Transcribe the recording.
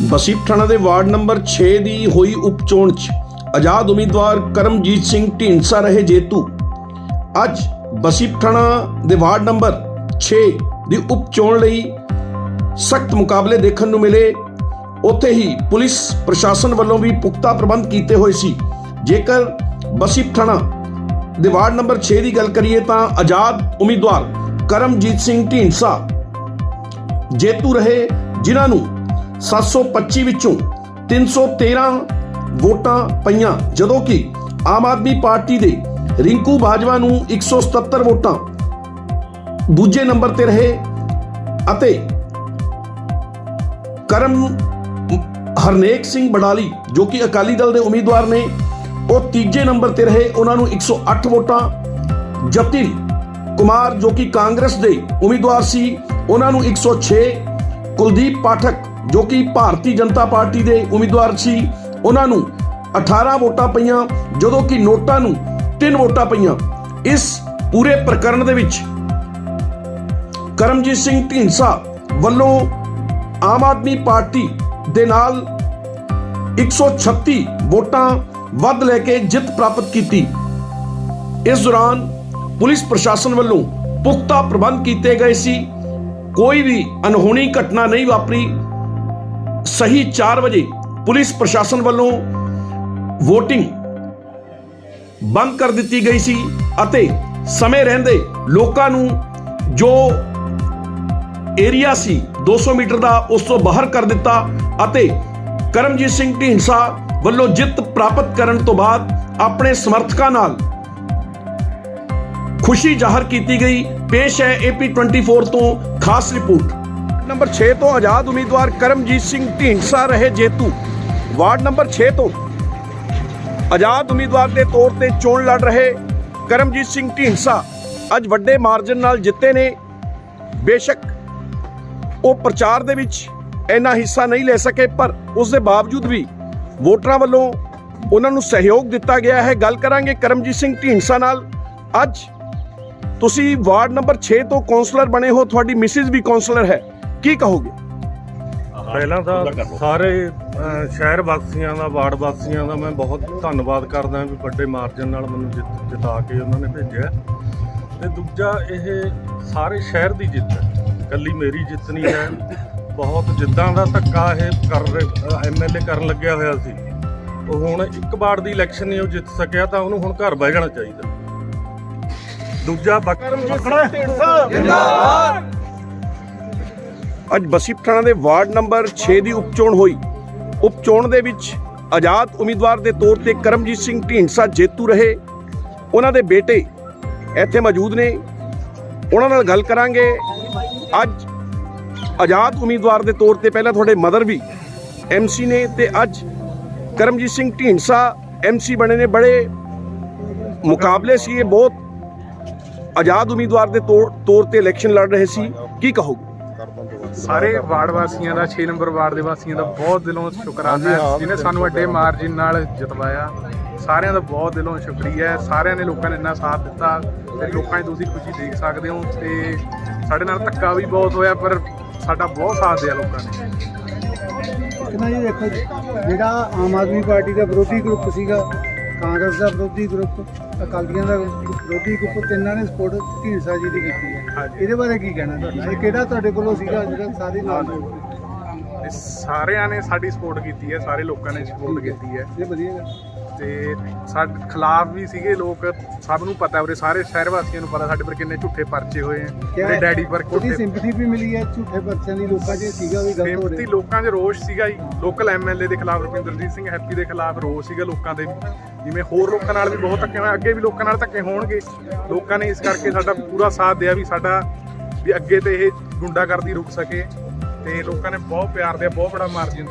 ਬਸੀਪ ਥਾਣਾ ਦੇ ward number 6 ਦੀ ਹੋਈ ਉਪਚੋਣ 'ਚ ਆਜ਼ਾਦ ਉਮੀਦਵਾਰ ਕਰਮਜੀਤ ਸਿੰਘ ਢੀਂਡਸਾ ਰਹੇ ਜੇਤੂ। ਅੱਜ ਬਸੀਪ ਥਾਣਾ ਦੇ ਵਾਰਡ ਨੰਬਰ 6 ਦੀ ਉਪਚੋਣ ਲਈ ਸਖਤ ਮੁਕਾਬਲੇ ਦੇਖਣ ਨੂੰ ਮਿਲੇ। ਉੱਥੇ ਹੀ ਪੁਲਿਸ ਪ੍ਰਸ਼ਾਸਨ ਵੱਲੋਂ ਵੀ ਪੁਖਤਾ ਪ੍ਰਬੰਧ ਕੀਤੇ ਹੋਏ ਸੀ। ਜੇਕਰ ਬਸੀਪ ਥਾਣਾ ਦੇ ਵਾਰਡ ਨੰਬਰ 6 ਦੀ ਗੱਲ ਕਰੀਏ ਤਾਂ ਆਜ਼ਾਦ ਉਮੀਦਵਾਰ ਕਰਮਜੀਤ ਸਿੰਘ ਢੀਂਡਸਾ ਜੇਤੂ ਰਹੇ, ਜਿਨ੍ਹਾਂ ਨੂੰ 725 ਵਿੱਚੋਂ 313 ਵੋਟਾਂ ਪਈਆਂ। ਜਦੋਂ ਕਿ ਆਮ ਆਦਮੀ ਪਾਰਟੀ ਦੇ ਰਿੰਕੂ ਬਾਜਵਾ ਨੂੰ 177 ਵੋਟਾਂ ਦੂਜੇ ਨੰਬਰ ਤੇ ਰਹੇ ਅਤੇ ਕਰਮ ਹਰਨੇਕ ਸਿੰਘ ਬਡਾਲੀ, ਜੋ ਕਿ ਅਕਾਲੀ ਦਲ ਦੇ ਉਮੀਦਵਾਰ ਨੇ, ਉਹ ਤੀਜੇ ਨੰਬਰ ਤੇ ਰਹੇ। ਉਹਨਾਂ ਨੂੰ 108 ਵੋਟਾਂ। ਜਤਿਨ ਕੁਮਾਰ, ਜੋ ਕਿ ਕਾਂਗਰਸ ਦੇ ਉਮੀਦਵਾਰ ਸੀ, ਉਹਨਾਂ ਨੂੰ 106 ਕੁਲਦੀਪ ਪਾਠਕ ਜੋ ਕਿ ਭਾਰਤੀ ਜਨਤਾ ਪਾਰਟੀ ਦੇ ਉਮੀਦਵਾਰ ਸੀ, ਉਹਨਾਂ ਨੂੰ 18 ਵੋਟਾਂ ਪਈਆਂ, ਜਦੋਂ ਕਿ ਨੋਟਾਂ ਨੂੰ 3 ਵੋਟਾਂ ਪਈਆਂ। ਇਸ ਪੂਰੇ ਪ੍ਰਕਰਨ ਦੇ ਵਿੱਚ ਕਰਮਜੀਤ ਸਿੰਘ ਢੀਂਡਸਾ ਵੱਲੋਂ ਆਮ ਆਦਮੀ ਪਾਰਟੀ ਦੇ ਨਾਲ 136 ਵੋਟਾਂ ਵੱਧ ਲੈ ਕੇ ਜਿੱਤ ਪ੍ਰਾਪਤ ਕੀਤੀ। ਇਸ ਦੌਰਾਨ ਪੁਲਿਸ ਪ੍ਰਸ਼ਾਸਨ ਵੱਲੋਂ ਪੁਖਤਾ ਪ੍ਰਬੰਧ ਕੀਤੇ ਗਏ ਸੀ। ਕੋਈ ਵੀ ਅਨਹੋਣੀ ਘਟਨਾ ਨਹੀਂ ਵਾਪਰੀ। ਸਹੀ 4 ਵਜੇ ਪੁਲਿਸ ਪ੍ਰਸ਼ਾਸਨ ਵੱਲੋਂ VOTING ਬੰਦ ਕਰ ਦਿੱਤੀ ਗਈ ਸੀ ਅਤੇ ਸਮੇਂ ਰਹਿੰਦੇ ਲੋਕਾਂ ਨੂੰ ਜੋ ਏਰੀਆ ਸੀ 200 ਮੀਟਰ ਦਾ ਉਸ ਤੋਂ ਬਾਹਰ ਕਰ ਦਿੱਤਾ ਅਤੇ ਕਰਮਜੀਤ ਸਿੰਘ ਢੀਂਡਸਾ ਵੱਲੋਂ ਜਿੱਤ ਪ੍ਰਾਪਤ ਕਰਨ ਤੋਂ ਬਾਅਦ ਆਪਣੇ ਸਮਰਥਕਾਂ ਨਾਲ ਖੁਸ਼ੀ ਜ਼ਾਹਰ ਕੀਤੀ ਗਈ। ਪੇਸ਼ ਹੈ AP 24 ਤੋਂ ਖਾਸ ਰਿਪੋਰਟ। ਨੰਬਰ 6 ਤੋਂ ਆਜ਼ਾਦ ਉਮੀਦਵਾਰ ਕਰਮਜੀਤ ਸਿੰਘ ਢੀਂਡਸਾ ਰਹੇ ਜੇਤੂ। ਵਾਰਡ ਨੰਬਰ 6 ਤੋਂ ਆਜ਼ਾਦ ਉਮੀਦਵਾਰ ਦੇ ਤੌਰ ਤੇ ਚੋਣ ਲੜ ਰਹੇ ਕਰਮਜੀਤ ਸਿੰਘ ਢੀਂਡਸਾ ਅੱਜ ਵੱਡੇ ਮਾਰਜਨ ਨਾਲ ਜਿੱਤੇ ਨੇ। ਬੇਸ਼ੱਕ ਉਹ ਪ੍ਰਚਾਰ ਦੇ ਵਿੱਚ ਇੰਨਾ ਹਿੱਸਾ ਨਹੀਂ ਲੈ ਸਕੇ, ਪਰ ਉਸ ਦੇ ਬਾਵਜੂਦ ਵੀ ਵੋਟਰਾਂ ਵੱਲੋਂ ਉਹਨਾਂ ਨੂੰ ਸਹਿਯੋਗ ਦਿੱਤਾ ਗਿਆ ਹੈ। ਗੱਲ ਕਰਾਂਗੇ ਕਰਮਜੀਤ ਸਿੰਘ ਢੀਂਡਸਾ ਨਾਲ। ਅੱਜ ਤੁਸੀਂ ਵਾਰਡ ਨੰਬਰ 6 ਤੋਂ ਕਾਉਂਸਲਰ ਬਣੇ ਹੋ, ਤੁਹਾਡੀ ਮਿਸਿਸ ਵੀ ਕਾਉਂਸਲਰ ਹੈ। ਕੀ ਕਹੋਗੇ? ਪਹਿਲਾਂ ਤਾਂ ਸਾਰੇ ਸ਼ਹਿਰ ਵਾਸੀਆਂ ਦਾ ਵਾਰਡ ਵਾਸੀਆਂ ਦਾ ਮੈਂ ਬਹੁਤ ਧੰਨਵਾਦ ਕਰਦਾ ਵੀ ਵੱਡੇ ਮਾਰਜਨ ਨਾਲ ਮੈਨੂੰ ਜਿੱਤ ਜਿਤਾ ਕੇ ਉਹਨਾਂ ਨੇ ਭੇਜਿਆ। ਤੇ ਦੂਜਾ ਇਹ ਸਾਰੇ ਸ਼ਹਿਰ ਦੀ ਜਿੱਤ ਹੈ। ਇਕੱਲੀ ਮੇਰੀ ਜਿੱਤ ਨਹੀਂ ਹੈ। ਬਹੁਤ ਜਿੱਦਾਂ ਦਾ ਧੱਕਾ ਇਹ ਕਰ ਐਮਐਲਏ ਕਰਨ ਲੱਗਿਆ ਹੋਇਆ ਸੀ। ਉਹ ਹੁਣ ਇੱਕ ਵਾਰ ਦੀ ਇਲੈਕਸ਼ਨ ਨਹੀਂ ਉਹ ਜਿੱਤ ਸਕਿਆ ਤਾਂ ਉਹਨੂੰ ਹੁਣ ਘਰ ਬਹਿ ਜਾਣਾ ਚਾਹੀਦਾ। ਦੂਜਾ ਬਾਕੀ ਅੱਜ ਬਸੀ ਪਠਾਣਾ ਦੇ ਵਾਰਡ ਨੰਬਰ 6 ਦੀ ਉਪਚੋਣ ਹੋਈ। ਉਪਚੋਣ ਦੇ ਵਿੱਚ ਆਜ਼ਾਦ ਉਮੀਦਵਾਰ ਦੇ ਤੌਰ ਤੇ ਕਰਮਜੀਤ ਸਿੰਘ ਢੀਂਡਸਾ ਜੇਤੂ ਰਹੇ। ਉਹਨਾਂ ਦੇ ਬੇਟੇ ਇੱਥੇ ਮੌਜੂਦ ਨੇ। ਉਹਨਾਂ ਨਾਲ ਗੱਲ ਕਰਾਂਗੇ। ਅੱਜ ਆਜ਼ਾਦ ਉਮੀਦਵਾਰ ਦੇ ਤੌਰ ਤੇ ਪਹਿਲਾਂ ਤੁਹਾਡੇ ਮਦਰ ਵੀ ਐਮਸੀ ਨੇ ਤੇ ਅੱਜ ਕਰਮਜੀਤ ਸਿੰਘ ਢੀਂਡਸਾ ਐਮਸੀ ਬਣੇ ਨੇ। ਬੜੇ ਮੁਕਾਬਲੇ ਸੀ। ਇਹ ਬਹੁਤ ਆਜ਼ਾਦ ਉਮੀਦਵਾਰ ਦੇ ਤੌਰ ਤੌਰ ਤੇ ਇਲੈਕਸ਼ਨ ਲੜ ਰਹੇ ਸੀ। ਕੀ ਕਹੋਗੇ? ਸਾਰੇ ਵਾਰਡ ਵਾਸੀਆਂ ਦਾ 6 ਨੰਬਰ ਵਾਰਡ ਦੇ ਵਾਸੀਆਂ ਦਾ ਬਹੁਤ ਦਿਲੋਂ ਸ਼ੁਕਰਾਨਾ ਹੈ। ਜਿਨੇ ਸਾਨੂੰ ਵੱਡੇ ਮਾਰਜਿਨ ਨਾਲ ਜਿਤਵਾਇਆ ਸਾਰਿਆਂ ਦਾ ਬਹੁਤ ਦਿਲੋਂ ਸ਼ੁਕਰੀਆ ਹੈ। ਸਾਰਿਆਂ ਨੇ ਲੋਕਾਂ ਨੇ ਇੰਨਾ ਸਾਥ ਦਿੱਤਾ ਤੇ ਲੋਕਾਂ 'ਚ ਤੁਸੀਂ ਖੁਸ਼ੀ ਦੇਖ ਸਕਦੇ ਹੋ ਤੇ ਸਾਡੇ ਨਾਲ ਧੱਕਾ ਵੀ ਬਹੁਤ ਹੋਇਆ ਪਰ ਸਾਡਾ ਬਹੁਤ ਸਾਥ ਦਿਆ ਲੋਕਾਂ ਨੇ। ਕਿੰਨਾ ਜੀ ਦੇਖੋ ਜਿਹੜਾ ਆਮ ਆਦਮੀ ਪਾਰਟੀ ਦਾ ਵਿਰੋਧੀ ਗਰੁੱਪ ਸੀਗਾ ਕਾਂਗਰਸ ਦਾ ਵਿਰੋਧੀ ਗਰੁੱਪ ਅਕਾਲੀਆਂ ਦਾ ਵਿਰੋਧੀ ਗਰੁੱਪ ਤਿੰਨਾਂ ਨੇ ਸਪੋਰਟ ਢੀਂਡਸਾ ਜੀ ਦੀ ਕੀਤੀ ਹੈ। ਇਹਦੇ ਬਾਰੇ ਕੀ ਕਹਿਣਾ ਤੁਹਾਡਾ? ਇਹ ਕਿਹੜਾ ਤੁਹਾਡੇ ਕੋਲੋਂ ਸੀਗਾ ਜਿਹੜਾ ਸਾਰੇ ਨਾਲ ਸਾਰਿਆਂ ਨੇ ਸਾਡੀ ਸਪੋਰਟ ਕੀਤੀ ਹੈ ਸਾਰੇ ਲੋਕਾਂ ਨੇ ਸਪੋਰਟ ਕੀਤੀ ਹੈ। ਇਹ ਵਧੀਆ ਗਾ। ਤੇ ਸਾਡੇ ਖਿਲਾਫ ਵੀ ਸੀਗੇ ਲੋਕ ਸਭ ਨੂੰ ਪਤਾ ਉਰੇ ਸਾਰੇ ਸ਼ਹਿਰ ਵਾਸੀਆਂ ਨੂੰ ਪਤਾ ਸਾਡੇ ਪਰ ਕਿੰਨੇ ਝੂਠੇ ਪਰਚੇ ਹੋਏ ਆ ਕਿਆ ਮੇਰੇ ਡੈਡੀ ਪਰ ਉਹਦੀ ਝੂਠੇ ਸਿੰਪਥੀ ਵੀ ਮਿਲੀ ਹੈ ਝੂਠੇ ਪਰਚਿਆਂ ਦੀ ਲੋਕਾਂ 'ਚ ਇਹ ਸੀਗਾ ਵੀ ਗਲਤ ਹੋ ਰਿਹਾ? ਲੋਕਾਂ 'ਚ ਰੋਸ਼ ਸੀਗਾ ਜੀ ਲੋਕਲ ਐਮਐਲਏ ਦੇ ਖਿਲਾਫ ਰੁਪਿੰਦਰਜੀਤ ਸਿੰਘ ਹੈਪੀ ਦੇ ਖਿਲਾਫ ਰੋਸ਼ ਸੀਗਾ ਲੋਕਾਂ ਦੇ ਵੀ ਜਿਵੇਂ ਹੋਰ ਲੋਕਾਂ ਨਾਲ ਵੀ ਬਹੁਤ ਧੱਕੇ ਹੋਏ ਅੱਗੇ ਵੀ ਲੋਕਾਂ ਨਾਲ ਧੱਕੇ ਹੋਣਗੇ ਲੋਕਾਂ ਨੇ ਇਸ ਕਰਕੇ ਸਾਡਾ ਪੂਰਾ ਸਾਥ ਦਿਆ ਵੀ ਸਾਡਾ ਵੀ ਅੱਗੇ ਤੇ ਇਹ ਗੁੰਡਾਗਰਦੀ ਰੁਕ ਸਕੇ ਤੇ ਲੋਕਾਂ ਨੇ ਬਹੁਤ ਪਿਆਰ ਦਿਆ ਬਹੁਤ ਬੜਾ ਮਾਰਜਿਨ